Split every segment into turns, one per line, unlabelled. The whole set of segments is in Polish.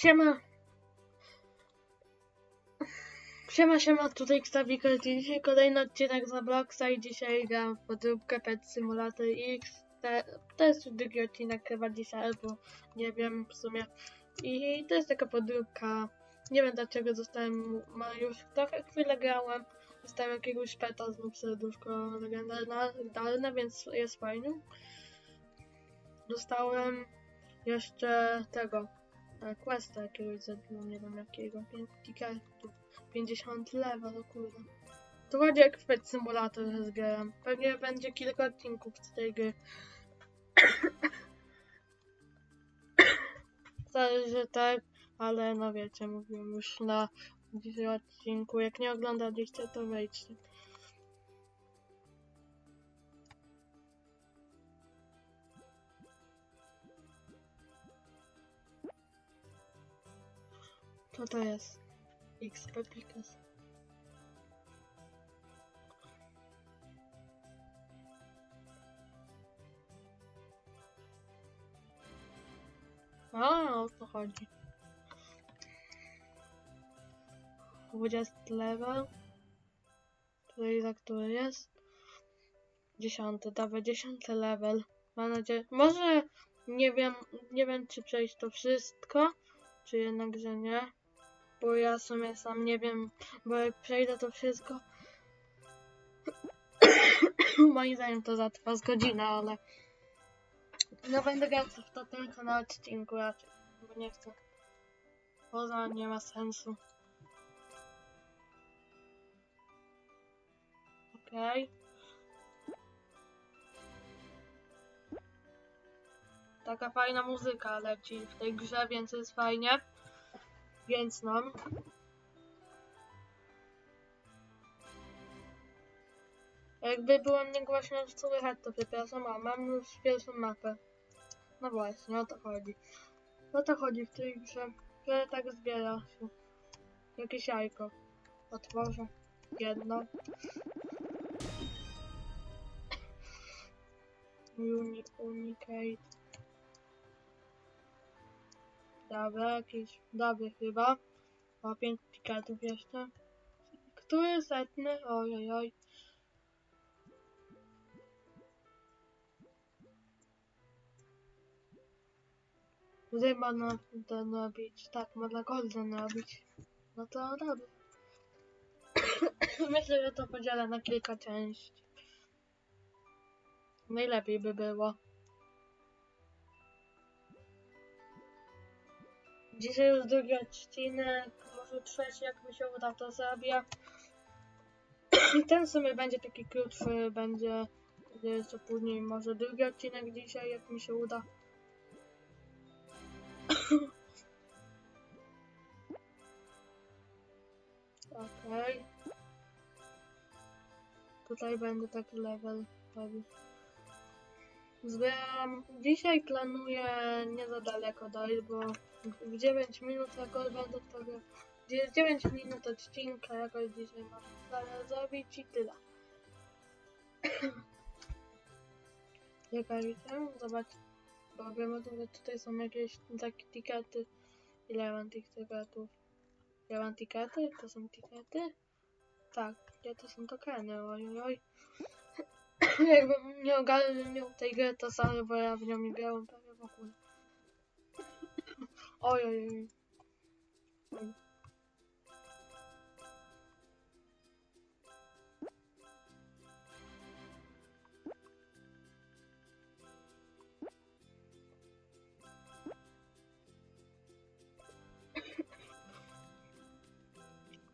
Siema. Siema, siema, tutaj Xtabiko. Dzisiaj kolejny odcinek z Robloxa i dzisiaj gram w podróbkę Pet Simulator X. Te, to jest drugi odcinek chyba dzisiaj, albo nie wiem w sumie. I to jest taka podróbka. Nie wiem dlaczego dostałem ma już trochę chwilę grałem. Dostałem jakiegoś peta znów serduszko legendarne, więc jest fajnie. Dostałem jeszcze tego questa jakiegoś zabiłem, nie wiem jakiego, 5 tiketów, 50 level, no kurde. Chodzi jak w Pet Simulator zgram. Pewnie będzie kilka odcinków z tej gry. Zależy tak, ale no wiecie, mówiłem już na odcinku. Jak nie oglądaliście, to wejdźcie. Co to jest? XP Pikas. A, o co chodzi? 20 level. Tutaj za który jest? 10, dawaj 10 level. Mam nadzieję. Może nie wiem, nie wiem czy przejść to wszystko, czy jednak, że nie. Bo ja sumie sam nie wiem, bo jak przejdę to wszystko. Moim zdaniem to zatrwa z godziny, ale. No będę grał to tylko na odcinku raczej, bo nie chcę. Poza nie ma sensu. Okej. Taka fajna muzyka leci w tej grze, więc jest fajnie. Więc no. Jakby było mnie głośno słychać, to przepraszam, a mam już pierwszą mapę. No właśnie, o to chodzi. O to chodzi w tej grze, że tak zbiera się. Jakieś jajko. Otworzę. Jedno. Uni unicate. Dobra, jakiś dobry chyba. O, pięć pikatów jeszcze. Który setny? Oj, oj, oj. Tutaj można ten robić. Tak, można golden robić. No to robię. Myślę, że to podzielę na kilka części. Najlepiej by było. Dzisiaj już drugi odcinek, może trzeci, jak mi się uda, to. I ten w sumie będzie taki krótszy, będzie jeszcze później, może drugi odcinek dzisiaj, jak mi się uda. Okej. Tutaj będę taki level robił. Zbieram. Dzisiaj planuję nie za daleko dojść, bo 9 minut jakoś będę sobie. 9 minut odcinka jakoś dzisiaj mam zamiar zrobić i tyle. Jaka widzę? Zobacz. Bo wiem, że tutaj są jakieś takie tikety. Ile ja mam tych tiketów? Ja mam tikety? To są tikety? Tak, gdzie to są tokeny? Oj, oj. Jakbym nie ogarniał tej gry, to sorry, bo ja w nią nie grałem prawie w ogóle. Oj, oj, oj. Oj.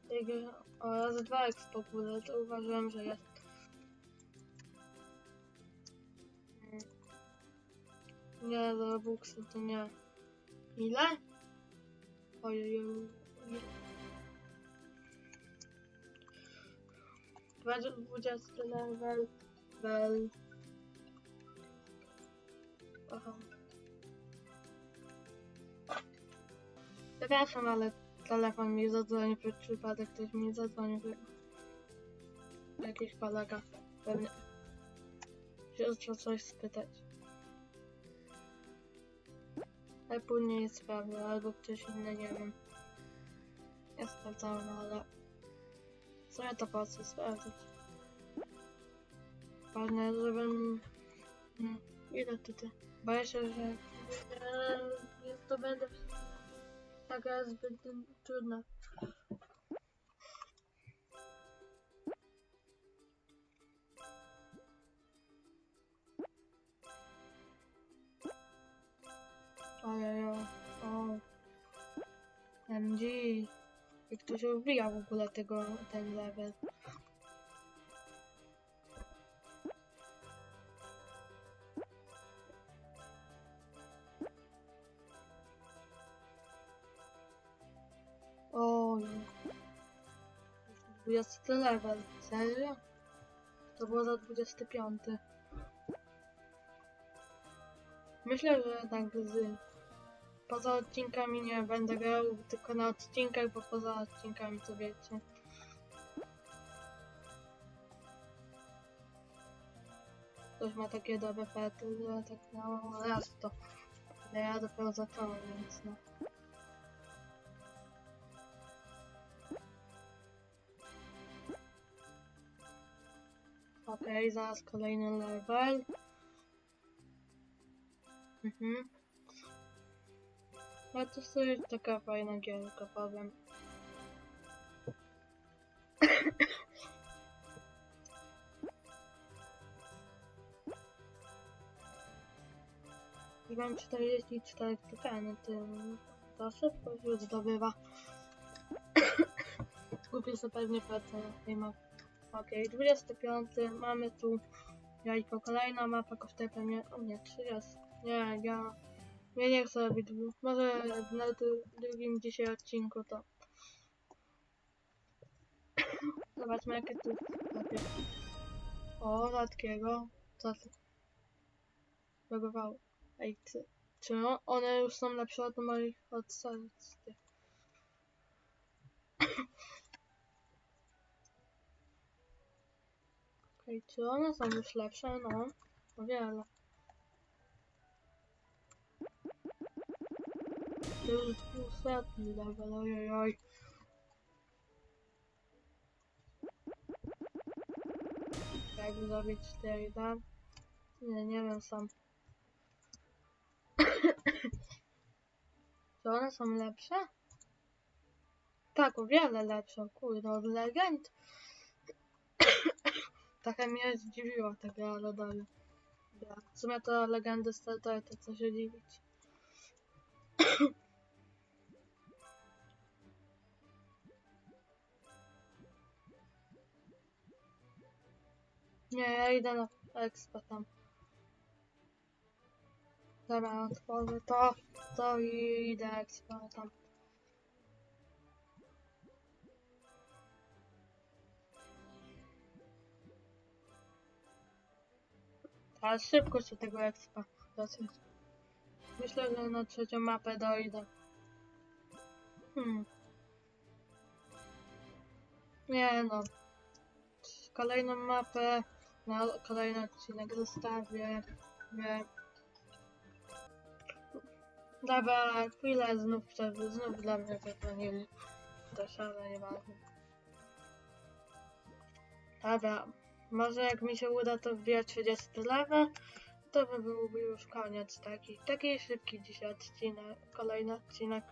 Tej gry o razy dwa expo ogóle, to uważałem, że jest. Nie, Robuxy to nie. Ile? Ojej. Będzie 20 level. Level. Aha. Przepraszam, ale telefon mi zadzwonił przez przypadek, ktoś mi zadzwonił. Jakiś kolega. Pewnie. O coś spytać. Ale później sprawdzę, albo ktoś inny, nie wiem. Ja sprawdzałem, ale... Co ja to po co sprawdzać? Ważne, żebym... Hmm, ile tutaj? Boję się, że... To będę... Taka zbyt trudna. Się wbija w ogóle tego, ten level. Oj. 20 level, serio? To było za 25. Myślę, że tak z... Poza odcinkami nie będę grał, tylko na odcinkach, bo poza odcinkami to wiecie. Ktoś ma takie dobre fety, że tak no raz to. Ale ja dopiero zacząłem, więc no. Okej, zaraz kolejny level. Mhm. No to sobie taka fajna gierka, powiem. I mam 44 tokeny, to to szybko się zdobywa. Kupię sobie pewnie pracę na tej mapie. Okej, 25. Mamy tu jajko. Kolejna mapa kosztuje pewnie... O nie, 30. Nie, ja... Ja nie chcę robić dwóch. Może na dru- drugim dzisiaj odcinku to... Zobaczmy jakie tu lepiej. O, rzadkiego. Co to? Logowało. Ej, ty. Czy no, one już są lepsze od moich od serc? Okej, czy one są już lepsze? No, o wiele. To już dwusetny level, ojojoj. Jak zrobić 4 da? Nie, nie wiem sam. Czy one są lepsze? Tak, o wiele lepsze, kurde, od legend. Trochę mnie zdziwiła ta gra, ale dalej. W sumie to legendy startuje, to co się dziwić. Nie, ja idę na expa tam. Dobra, otworzę to, to i idę expa tam. Ale szybko się tego expa dosyć. Myślę, że na trzecią mapę dojdę. Hmm. Nie no. Kolejną mapę na kolejny odcinek zostawię. Nie. Dobra, chwilę znów przerwy, znów dla mnie wypełnili. To szale nieważne. Dobra, może jak mi się uda to wbijać 30 level, to by byłby już koniec taki. Taki szybki dzisiaj odcinek, kolejny odcinek.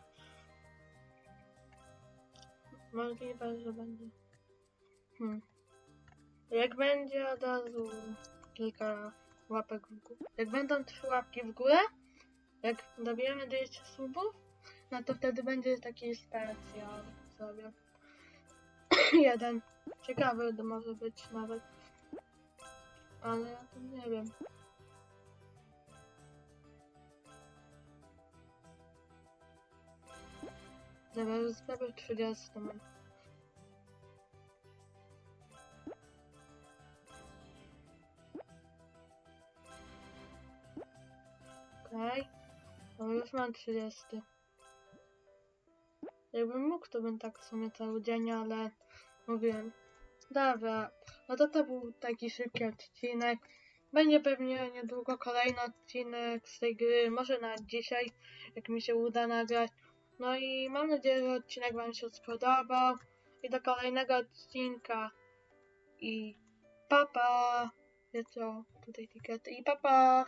Możliwe, że będzie. Hmm. Jak będzie od razu kilka łapek w górę. Jak będą trzy łapki w górę, jak dobijemy 200 subów, no to wtedy będzie taki specjal sobie. Jeden. Ciekawy to może być nawet. Ale ja to nie wiem. Dobra, już prawie 30 mam. No już mam 30. Jakbym mógł, to bym tak w sumie cały dzień, ale mówiłem. Dobra, no to to był taki szybki odcinek. Będzie pewnie niedługo kolejny odcinek z tej gry, może na dzisiaj, jak mi się uda nagrać. No i mam nadzieję, że odcinek Wam się spodobał. I do kolejnego odcinka. I papa. Ja co? Tutaj tikety. I papa.